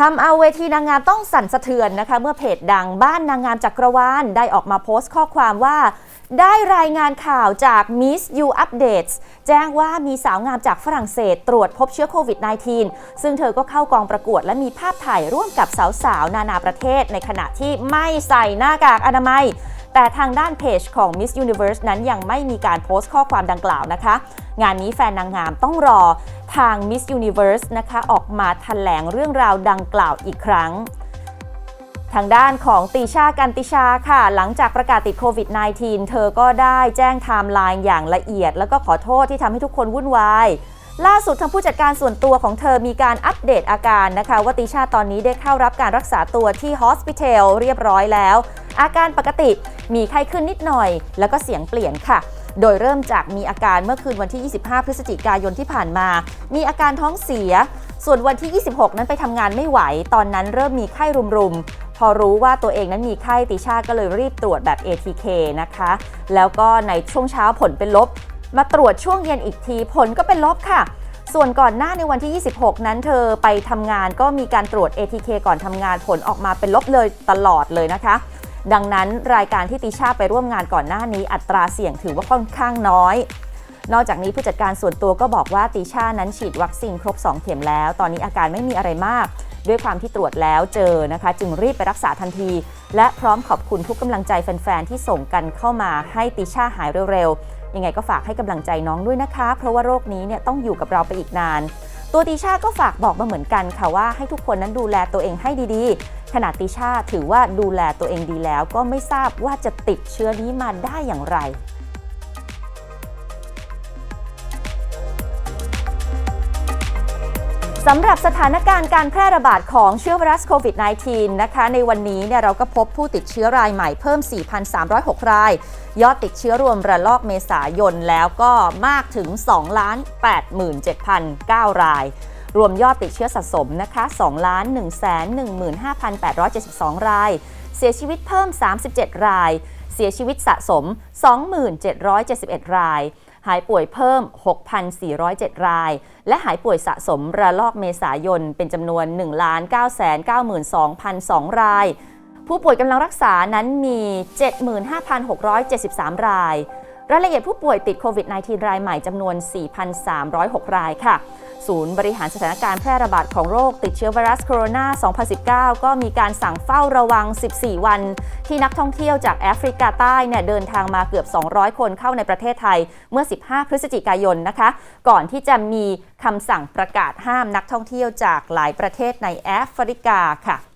ทำเอาเวทีนางงามต้องสั่นสะเทือนนะคะ เมื่อเพจดังบ้านนางงามจักรวาลได้ออกมาโพสต์ข้อความว่า ได้รายงานข่าวจาก Miss You Updates แจ้งว่ามีสาวงามจากฝรั่งเศสตรวจพบเชื้อโควิด -19 ซึ่งเธอก็เข้ากองประกวดและมีภาพถ่ายร่วมกับสาวๆ นานาประเทศในขณะที่ไม่ใส่หน้ากากอนามัย แต่ทางด้านเพจของ Miss Universe นั้นยังไม่มีการโพสต์ข้อความดังกล่าวนะคะ งานนี้แฟนนางงามต้องรอทาง Miss Universe นะคะออกมาแถลงเรื่องราวดังกล่าวอีกครั้งทางด้านของติชากันติชาค่ะ หลังจากประกาศติดโควิด -19 เธอก็ได้แจ้งไทม์ไลน์อย่างละเอียด แล้วก็ขอโทษที่ทำให้ทุกคนวุ่นวาย ล่าสุดทางผู้จัดการส่วนตัวของเธอมีการอัปเดตอาการนะคะว่าติชาตอนนี้ได้เข้ารับการรักษาตัวที่ฮอสพิทอลเรียบร้อยแล้ว อาการปกติมีไข้ขึ้นนิดหน่อย แล้วก็เสียงเปลี่ยนค่ะ โดยเริ่มจากมีอาการเมื่อคืนวันที่ 25 พฤศจิกายนที่ผ่านมา มีอาการท้องเสีย ส่วนวันที่ 26 นั้นไปทำงานไม่ไหว ตอนนั้นเริ่มมีไข้รุมๆ พอรู้ว่าตัวเองนั้นมีไข้ติชาก็เลยรีบตรวจแบบ ATK นะคะ แล้วก็ในช่วงเช้าผลเป็นลบ มาตรวจช่วงเย็นอีกทีผลก็เป็นลบค่ะ ส่วนก่อนหน้าในวันที่ 26 นั้นเธอไปทำงานก็มีการตรวจ ATK ก่อนทำงานผลออกมาเป็นลบเลยตลอดเลยนะคะ ดังนั้นรายการที่ติชาไปร่วมงานก่อนหน้านี้อัตราเสี่ยงถือว่าค่อนข้างน้อย นอกจากนี้ผู้จัดการส่วนตัวก็บอกว่าติชานั้นฉีดวัคซีนครบ 2 เข็มแล้ว ตอนนี้อาการไม่มีอะไรมากด้วยความที่ตรวจแล้วเจอนะคะ จึงรีบไปรักษาทันที และพร้อมขอบคุณทุกกำลังใจแฟน ๆ ที่ส่งกันเข้ามาให้ติชาหายเร็ว ยังไงก็ฝากให้กำลังใจน้องด้วยนะคะ เพราะว่าโรคนี้เนี่ยต้องอยู่กับเราไปอีกนาน ตัวติชาก็ฝากบอกมาเหมือนกันค่ะว่าให้ทุกคนนั้นดูแลตัวเองให้ดีๆ ขนาดติชาถือว่าดูแลตัวเองดีแล้ว ก็ไม่ทราบว่าจะติดเชื้อนี้มาได้อย่างไร สำหรับสถานการณ์การแพร่ระบาดของเชื้อไวรัสโควิด -19 นะคะ ในวันนี้เนี่ยเราก็พบผู้ติดเชื้อรายใหม่เพิ่ม 4,306 ราย ยอดติดเชื้อรวมระลอกเมษายนแล้วก็มากถึง 2,87,009 ราย รวมยอดติดเชื้อสะสมนะคะ 2,115,872 ราย เสียชีวิตเพิ่ม 37 ราย เสียชีวิตสะสม2771 ราย หายป่วยเพิ่ม 6,407 ราย และหายป่วยสะสมระลอกเมษายนเป็นจำนวน 1,992,002 ราย ผู้ป่วยกำลังรักษานั้นมี 75,673 ราย รายละเอียดผู้ป่วยติดโควิด -19 รายใหม่จำนวน 4,306 รายค่ะ ศูนย์บริหารสถานการณ์แพร่ระบาดของโรคติดเชื้อไวรัสโคโรนา 2019 ก็มีการสั่งเฝ้าระวัง 14 วัน ที่นักท่องเที่ยวจากแอฟริกาใต้เนี่ยเดินทางมาเกือบ 200 คนเข้าในประเทศไทยเมื่อ 15 พฤศจิกายนนะคะ ก่อนที่จะมีคำสั่งประกาศห้ามนักท่องเที่ยวจากหลายประเทศในแอฟริกาค่ะ